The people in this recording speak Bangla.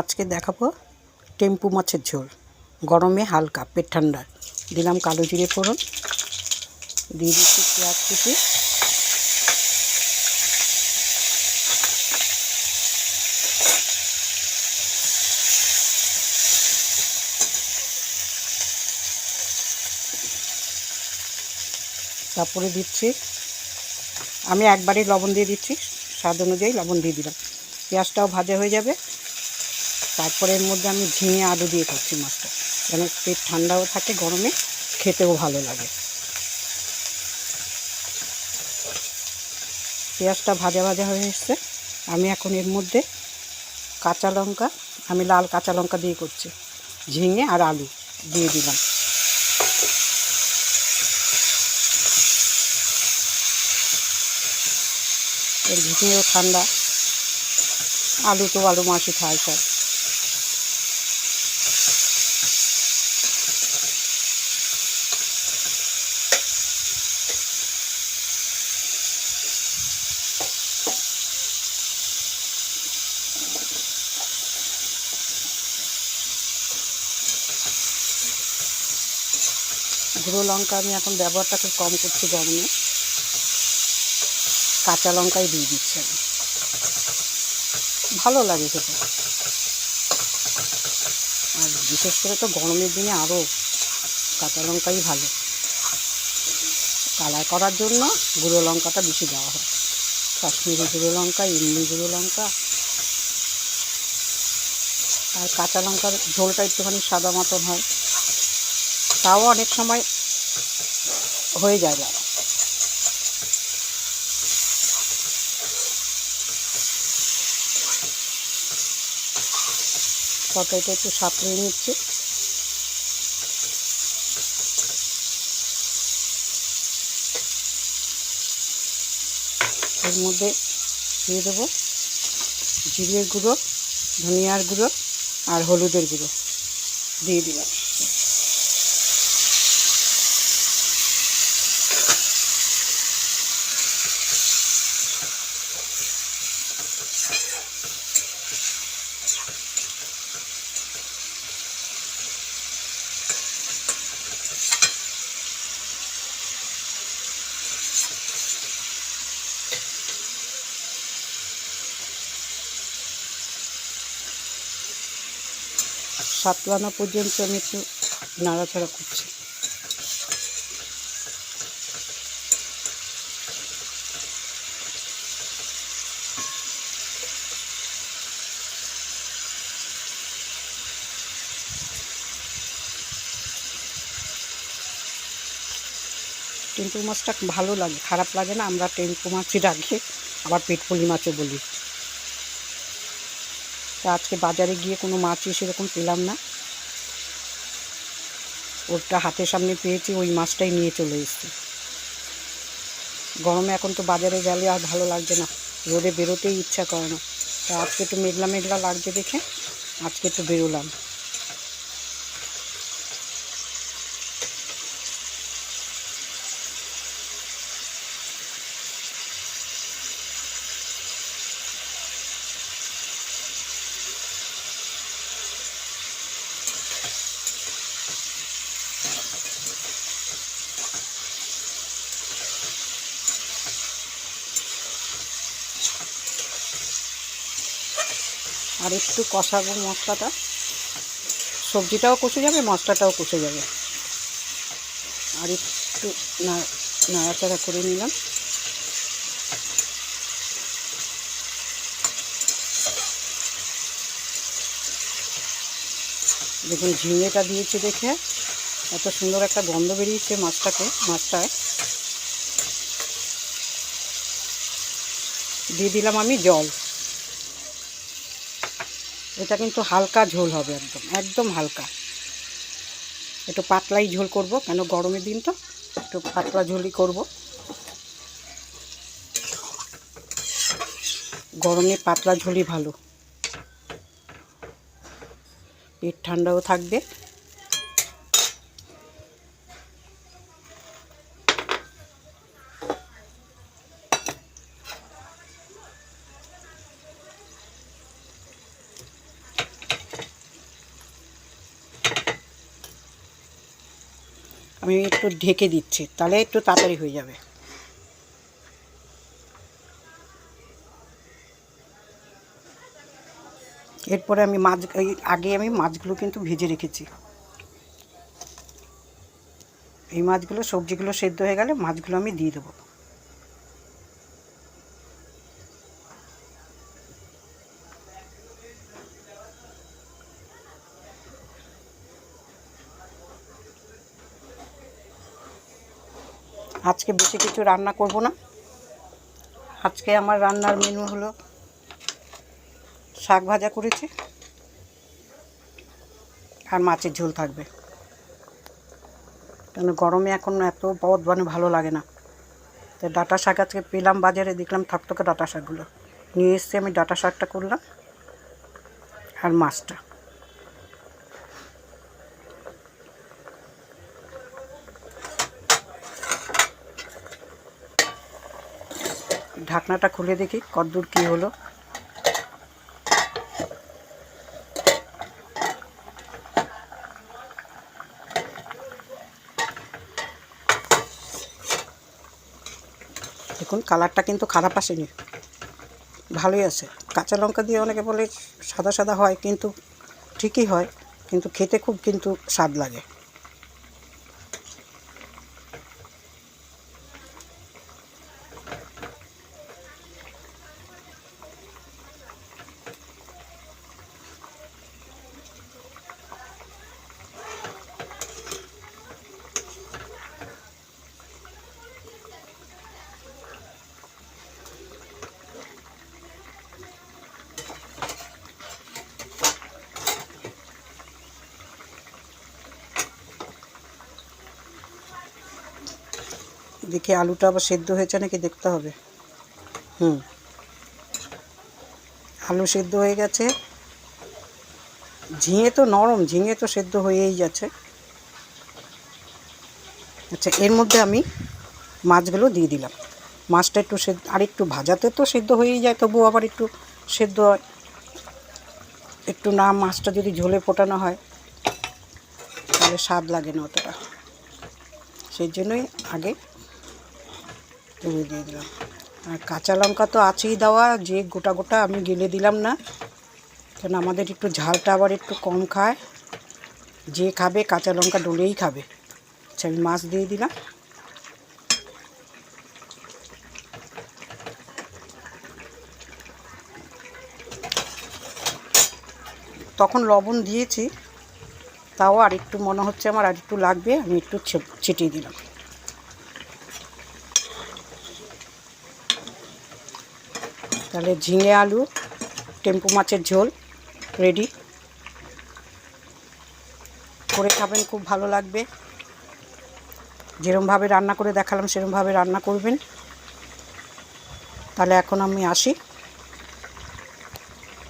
আজকে দেখাবো টেম্পু মাছের ঝোল। গরমে হালকা, পেট ঠান্ডা। দিলাম কালো জিরে ফোড়ন, দিয়ে দিচ্ছি পেঁয়াজ কুচি। তারপরে দিচ্ছি, আমি একবারই লবণ দিয়ে দিচ্ছি, স্বাদ অনুযায়ী লবণ দিয়ে দিলাম। পেঁয়াজটাও ভাজা হয়ে যাবে। তারপরে এর মধ্যে আমি ঝিঙে আলু দিয়ে করছি মাছটা। যেন পেট ঠান্ডাও থাকে, গরমে খেতেও ভালো লাগে। পেঁয়াজটা ভাজা ভাজা হয়ে এসছে। আমি এখন এর মধ্যে কাঁচা লঙ্কা, আমি লাল কাঁচা লঙ্কা দিয়ে করছি। ঝিঙে আর আলু দিয়ে দিলাম। ঝিঙেও ঠান্ডা। আলু তো আলু মাছই খায় সব। গুঁড়ো লঙ্কা আমি এখন ব্যবহারটা খুব কম করছি গরমে। কাঁচা লঙ্কাই দিয়ে দিচ্ছি আমি। ভালো লাগে খেতে। আর বিশেষ করে তো গরমের দিনে আরও কাঁচা লঙ্কাই ভালো। কালার করার জন্য গুঁড়ো লঙ্কাটা বেশি দেওয়া হয়। কাশ্মীরি গুঁড়ো লঙ্কা এমনি গুঁড়ো লঙ্কা। আর কাঁচা লঙ্কার ঝোলটা একটুখানি সাদা মতন হয়। তাও অনেক সময় হয়ে যায় না। তরকারিটা একটু সাঁতরে নিচ্ছে। এর মধ্যে দিয়ে দেবো জিরের গুঁড়ো, ধনিয়ার গুঁড়ো আর হলুদের গুঁড়ো। দিয়ে দিলাম। সাতলানা পর্যন্ত আমি একটু নাড়াচাড়া করছি। টেম্পু মাছটা ভালো লাগে, খারাপ লাগে না। আমরা টেম্পু মাছই রাখি, আবার পেটপুলি মাছও বলি। তা আজকে বাজারে গিয়ে কোনো মাছই সেরকম পেলাম না। ওরটা হাতের সামনে পেয়েছি, ওই মাছটাই নিয়ে চলে এসেছি। গরমে এখন তো বাজারে গেলে আর ভালো লাগছে না, রোদে বেরোতেই ইচ্ছা করে না। তা আজকে একটু মেঘলা মেঘলা লাগছে দেখে আজকে একটু বেরোলাম। আর একটু কষাবো মশলাটা। সবজিটাও কষে যাবে, মশলাটাও কষে যাবে। আর একটু নাড়াচাড়া করে নিলাম। দেখুন, ঝিঙেটা দিয়েছি দেখে এত সুন্দর একটা গন্ধ বেরিয়েছে মাছটাকে, মাছটায়। দিয়ে দিলাম আমি জল। এটা কিন্তু হালকা ঝোল হবে একদম একদম হালকা। একটু পাতলাই ঝোল করব, কেন গরমের দিন তো, একটু পাতলা ঝোলই করব। গরমে পাতলা ঝোলই ভালো। পেট ঠান্ডাও থাকবে। আমি একটু ঢেকে দিচ্ছি, তাহলে একটু তাড়াতাড়ি হয়ে যাবে। এরপরে আমি মাছ আগে আমি মাছগুলো কিন্তু ভেজে রেখেছি। এই মাছগুলো, সবজিগুলো সেদ্ধ হয়ে গেলে মাছগুলো আমি দিয়ে দেবো। আজকে বেশি কিছু রান্না করব না। আজকে আমার রান্নার মেনু হলো শাক ভাজা করেছি। আর মাছের ঝোল থাকবে। কেন গরমে এখন এত পদ মানে ভালো লাগে না। তো ডাটা শাক আজকে পেলাম বাজারে, দেখলাম থকথকে ডাটা শাকগুলো। নিয়ে এসে আমি ডাটা শাকটা করলাম। আর মাছটা। ঢাকনাটা খুলে দেখি কদ্দূর কী হলো। দেখুন, কালারটা কিন্তু খারাপ আসেনি। ভালোই আছে। কাঁচা লঙ্কা দিয়ে অনেকে বলে সাদা সাদা হয়, কিন্তু ঠিকই হয়, কিন্তু খেতে খুব কিন্তু স্বাদ লাগে। দেখি আলুটা আবার সেদ্ধ হয়েছে নাকি দেখতে হবে। হুম। আলু সেদ্ধ হয়ে গেছে। ঝিঙে তো নরম, ঝিঙে তো সেদ্ধ হয়েই যাচ্ছে। আচ্ছা এর মধ্যে আমি মাছগুলো দিয়ে দিলাম। মাছটা একটু সেদ্ধ, আর একটু ভাজাতে তো সেদ্ধ হয়েই যায়, তবুও আবার একটু সেদ্ধ হয়। একটু না, মাছটা যদি ঝোলে ফোটানো হয়, তাহলে স্বাদ লাগে না অতটা। সেই জন্যই আগে তুলে দিয়ে দিলাম। আর কাঁচা লঙ্কা তো আছেই দেওয়া, যে গোটা গোটা আমি গেলে দিলাম না। কেন আমাদের একটু ঝালটা আবার একটু কম খায়। যে খাবে কাঁচা লঙ্কা ডলেই খাবে। আচ্ছা আমি মাছ দিয়ে দিলাম। তখন লবণ দিয়েছি। তাও আর একটু মনে হচ্ছে আমার আর একটু লাগবে, আমি একটু ছিটিয়ে দিলাম। তাহলে ঝিঙে আলু, টেম্পু মাছের ঝোল রেডি করে খাবেন, খুব ভালো লাগবে। যেরমভাবে রান্না করে দেখালাম সেরমভাবে রান্না করবেন। তাহলে এখন আমি আসি।